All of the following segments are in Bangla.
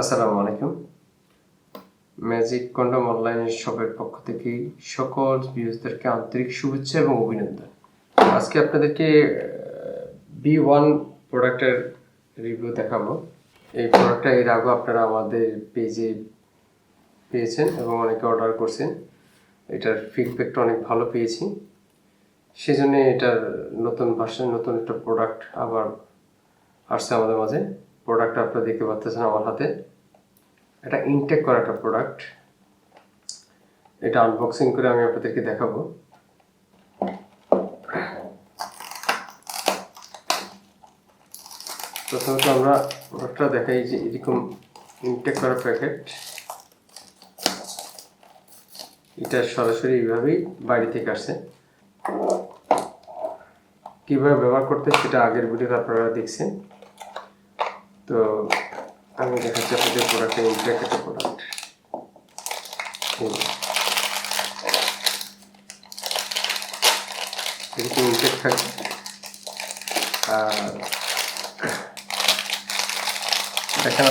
আসসালামু আলাইকুম। ম্যাজিক কন্ডম অনলাইন শপের পক্ষ থেকে সকল ভিউজদেরকে আন্তরিক শুভেচ্ছা এবং অভিনন্দন। আজকে আপনাদেরকে বি ওয়ান প্রোডাক্টের রিভিউ দেখাবো। এই প্রোডাক্টটা এর আগে আপনারা আমাদের পেজে পেয়েছেন এবং অনেকে অর্ডার করছেন। এটার ফিডব্যাকটা অনেক ভালো পেয়েছি। সেজন্য এটার নতুন ভার্সন নতুন একটা প্রোডাক্ট আবার আসছে আমাদের মাঝে। প্রোডাক্টটা আপনারা দেখতে পাচ্ছেন আমার হাতে। এটা ইনটেক করা একটা প্রোডাক্ট এটা আনবক্সিং করে আমি আপনাদেরকে দেখাবো। প্রথমত আমরা প্রোডাক্টটা দেখাই যে এরকম ইনটেক করা প্যাকেট এটা সরাসরি এইভাবেই বাড়ি থেকে আসছে কীভাবে ব্যবহার করতে সেটা আগের ভিডিওতে আপনারা দেখছেন। তো আমি দেখাচ্ছি আপনাদের প্রোডাক্ট এরকম ইনটেক থাকে। আর দেখেন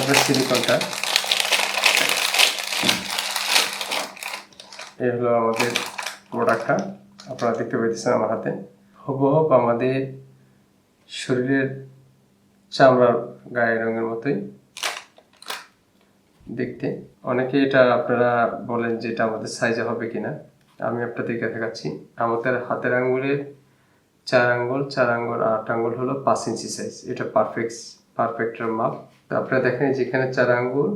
এই হলো আমাদের আপনারা দেখতে পেয়েছেন আমার হাতে। হুবহুব আমাদের শরীরের চামড়ার গায়ের রঙের মতোই দেখতে। অনেকে এটা আপনারা বলেন যে এটা আমাদের সাইজে হবে কিনা। আমি আপনাদেরকে দেখাচ্ছি। আমাদের হাতের আঙ্গুলের চার আঙ্গুল চার আঙ্গুল, আট আঙ্গুল হলো পাঁচ ইঞ্চি সাইজ এটা পারফেক্ট পারফেক্টের মাপ। তো আপনারা দেখেন যেখানে চার আঙ্গুল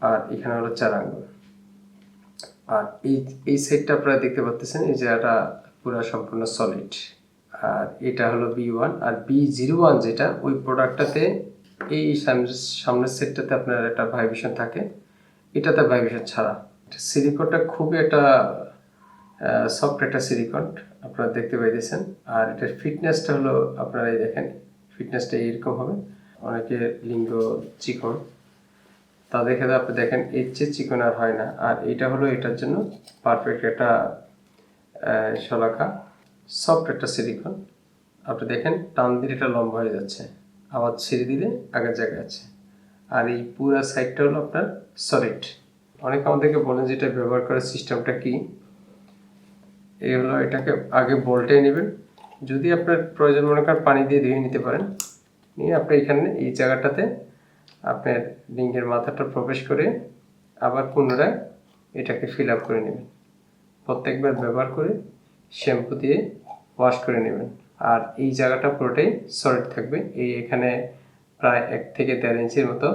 আর এখানে হলো চার আঙ্গুল। আর এই এই সাইডটা আপনারা দেখতে পাচ্ছেন এই জায়গাটা পুরো সম্পূর্ণ সলিড আর এটা হলো বি ওয়ান আর বি জিরো ওয়ান যেটা, ওই প্রোডাক্টটাতে এই সামনে- সামনের সেটটাতে আপনার একটা ভাইব্রেশন থাকে। এটাতে ভাইব্রেশন ছাড়া। সিলিকনটা খুবই একটা সফট একটা সিলিকন আপনারা দেখতে পাইতেছেন। আর এটার ফিটনেসটা হলো, আপনারা এই দেখেন ফিটনেসটা এইরকম হবে। অনেকে লিঙ্গ চিকন তাদের ক্ষেত্রে আপনি দেখেন, এর চেয়ে চিকন আর হয় না। আর এটা হলো এটার জন্য পারফেক্ট একটা শলাকা। সফট একটা সিলিকন আপনি দেখেন, টান দিলে এটা লম্বা হয়ে যাচ্ছে। আবার ছেড়ে দিলে আগের জায়গায় আছে। আর এই পুরো সাইডটা হলো আপনার সলিড অনেক আমাদেরকে বলেন যে এটা ব্যবহার করার সিস্টেমটা কি? এই হলো এটাকে আগে বলটাই নেবেন। যদি আপনার প্রয়োজন মনে করেন পানি দিয়ে ধুয়ে নিতে পারেন। নিয়ে আপনি এখানে এই জায়গাটাতে আপনার রিংয়ের মাথাটা প্রবেশ করে আবার পুনরায় এটাকে ফিল আপ করে নেবেন। প্রত্যেকবার ব্যবহার করে শ্যাম্পু দিয়ে ওয়াশ করে নেবেন। আর এই জায়গাটা পুরোটাই সলিড থাকবে। এই এখানে প্রায় এক থেকে দেড় ইঞ্চির মতো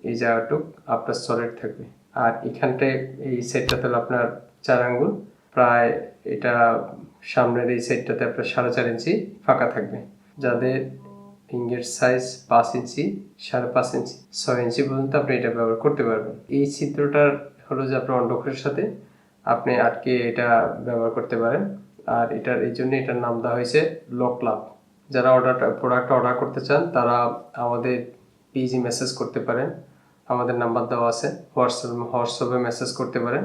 এই জায়গাটুক আপনার সলিড থাকবে। আর এখানটায় এই সাইডটাতে হলো আপনার চার আঙ্গুল। প্রায় এটা সামনের এই সাইডটাতে আপনার সাড়ে চার ইঞ্চি ফাঁকা থাকবে। যাদের ফিঙ্গের সাইজ পাঁচ ইঞ্চি, সাড়ে পাঁচ ইঞ্চি, ছয় ইঞ্চি পর্যন্ত আপনি এটা ব্যবহার করতে পারবেন। এই ছিদ্রটার হলো যে আপনার অন্ডকোষের সাথে আপনি আটকে এটা ব্যবহার করতে পারেন। আর এটার এই জন্য এটার নাম দেওয়া হয়েছে লক ক্লাব যারা অর্ডারটা প্রোডাক্টটা অর্ডার করতে চান, তারা আমাদের পেজে মেসেজ করতে পারেন। আমাদের নাম্বার দেওয়া আছে। হোয়াটসঅ্যাপ হোয়াটসঅ্যাপে মেসেজ করতে পারেন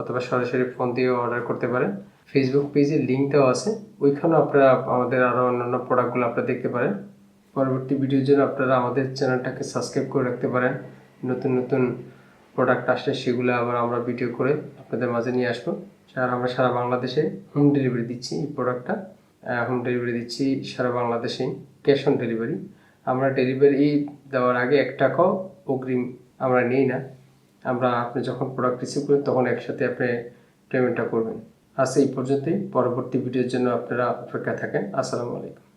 অথবা সরাসরি ফোন দিয়েও অর্ডার করতে পারেন। ফেসবুক পেজে লিঙ্ক দেওয়া আছে। ওইখানেও আপনারা, আমাদের আরও অন্যান্য প্রোডাক্টগুলো আপনারা দেখতে পারেন। পরবর্তী ভিডিওর জন্য আপনারা আমাদের চ্যানেলটাকে সাবস্ক্রাইব করে রাখতে পারেন। নতুন নতুন প্রোডাক্ট আসলে সেগুলো আবার আমরা ভিডিও করে আপনাদের মাঝে নিয়ে আসব। আর আমরা সারা বাংলাদেশে হোম ডেলিভারি দিচ্ছি এই প্রোডাক্টটা হোম ডেলিভারি দিচ্ছি সারা বাংলাদেশে ক্যাশ অন ডেলিভারি আমরা ডেলিভারি দেওয়ার আগে এক টাকাও অগ্রিম আমরা নিই না। আমরা, আপনি যখন প্রোডাক্ট রিসিভ করেন, তখন একসাথে আপনি পেমেন্টটা করবেন। আজ এই পর্যন্তই। পরবর্তী ভিডিওর জন্য আপনারা অপেক্ষা থাকেন। আসসালামু আলাইকুম।